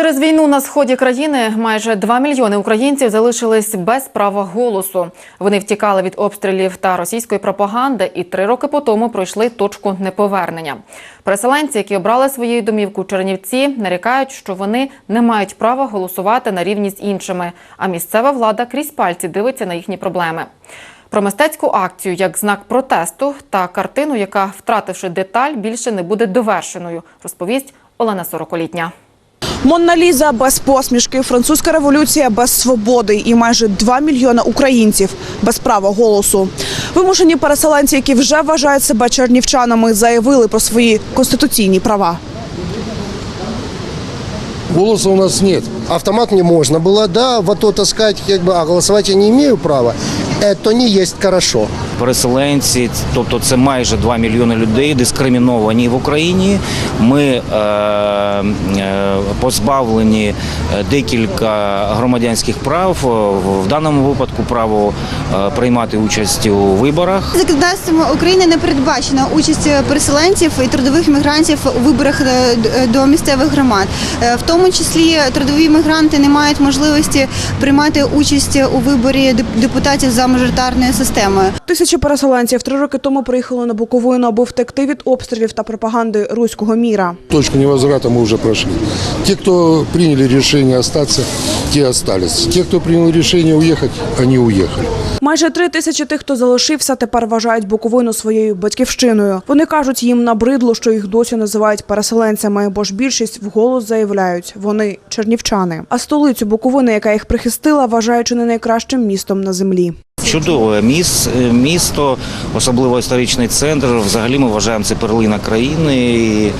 Через війну на сході країни майже 2 мільйони українців залишились без права голосу. Вони втікали від обстрілів та російської пропаганди і три роки по тому пройшли точку неповернення. Переселенці, які обрали своєю домівку Чернівці, нарікають, що вони не мають права голосувати на рівні з іншими, а місцева влада крізь пальці дивиться на їхні проблеми. Про мистецьку акцію як знак протесту та картину, яка, втративши деталь, більше не буде довершеною, розповість Олена Сороколітня. Монна Ліза без посмішки, французька революція без свободи і майже 2 мільйона українців без права голосу. Вимушені переселенці, які вже вважають себе чернівчанами, заявили про свої конституційні права. Голоса у нас нет. Автомат мне можно было, да, в АТО таскать, как а голосовать я не имею права. Это не есть хорошо. переселенці, тобто це майже 2 мільйони людей, дискриміновані в Україні. Ми е, е, позбавлені е, декілька громадянських прав. В даному випадку право приймати участь у виборах. Законодавством України не передбачена участь переселенців і трудових мігрантів у виборах е, до місцевих громад. Е, В тому числі трудові мігранти не мають можливості приймати участь у виборі депутатів за мажоритарною системою. Тисячі переселенців три роки тому приїхали на Буковину, аби втекти від обстрілів та пропаганди руського міра. Точку невозврата мы уже прошли. Те, кто приняли решение остаться, те остались. Те, кто принял решение уехать, они уехали. Майже три тисячі тих, хто залишився, тепер вважають Буковину своєю батьківщиною. Вони кажуть, їм набридло, що їх досі називають переселенцями, бо ж більшість вголос заявляють, вони чернівчани. А столицю Буковини, яка їх прихистила, вважають чи не найкращим містом на землі. Чудове е, місто, особливо історичний центр. Взагалі ми вважаємо це перлина країни,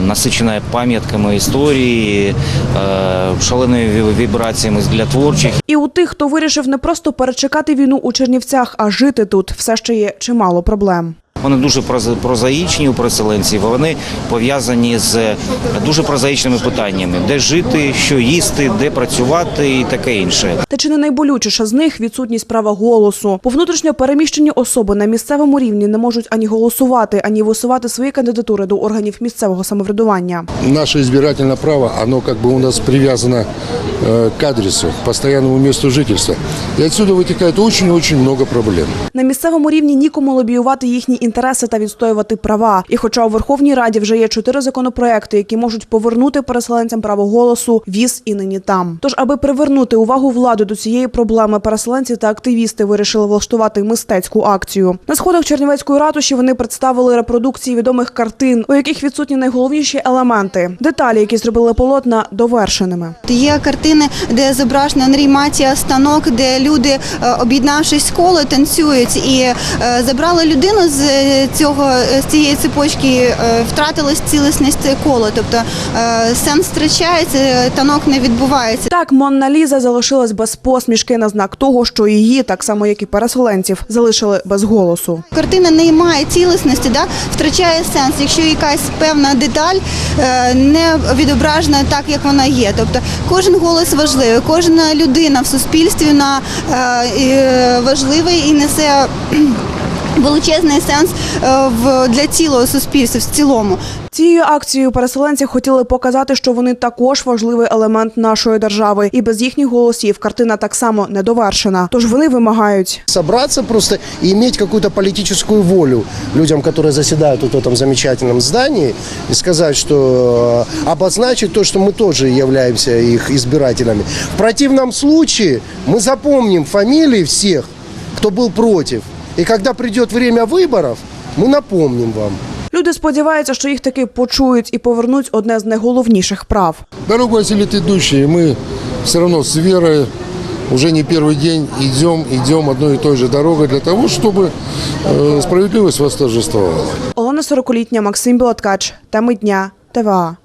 насичена пам'ятками історії, е, шаленими ві- вібраціями для творчих І у тих, хто вирішив не просто перечекати війну у Чернівцях, а жити тут, все ще є чимало проблем. Вони дуже проз- прозаїчні у переселенців. Вони пов'язані з дуже прозаїчними питаннями: де жити, що їсти, де працювати і таке інше. Та чи не найболючіша з них відсутність права голосу? Бо внутрішньо переміщені особи на місцевому рівні не можуть ані голосувати, ані висувати свої кандидатури до органів місцевого самоврядування. Наше избирательное право, оно как бы у нас привязано э, к адресу, к постоянному месту жительства. И отсюда вытекает очень-очень много проблем. На місцевому рівні нікому лобіювати їхні інтереси та відстоювати права. І хоча у Верховній Раді вже є чотири законопроекти, які можуть повернути переселенцям право голосу, віз і нині там. Тож, аби привернути увагу влади до цієї проблеми, переселенці та активісти вирішили влаштувати мистецьку акцію. На сходах Чернівецької ратуші вони представили репродукції відомих картин, у яких відсутні найголовніші елементи, деталі, які зробили полотна довершеними. Є картини, де зображено Анрій станок, де люди, е, об'єднавшись коло, танцюють і е, забрали людину з цього з цієї цепочки, е, втратилась цілісність кола. Тобто е, сенс втрачається, танок не відбувається. Так, Монна Ліза залишилась без посмішки на знак того, що її, так само як і переселенців, залишили без голосу. Картина не має цілісності, да? втрачає сенс, якщо якась певна деталь е, не відображена так, як вона є. Тобто кожен голос важливий, кожна людина в суспільстві е, е, важливий і несе величезний сенс е, в для цілого суспільства в цілому. Цією акцією переселенці хотіли показати, що вони також важливий елемент нашої держави, і без їхніх голосів картина так само не довершена. Тож вони вимагають. Собраться просто и иметь какую-то политическую волю людям, которые заседают вот в этом замечательном здании, и сказать, что э, обозначить то, что мы тоже являемся их избирателями. В противном случае мы запомним фамилии всех, кто был против. И когда придет время выборов, мы напомним вам. Люди сподіваються, що їх таки почують і повернуть одне з найголовніших прав. Дорогу осилит идущие, и мы все равно с верой уже не первый день идем, идем одной и той же дорогой для того, чтобы э, справедливость восторжествовала. Олена Сороколітня, Максим Білоткач. Теми дня. ТВА.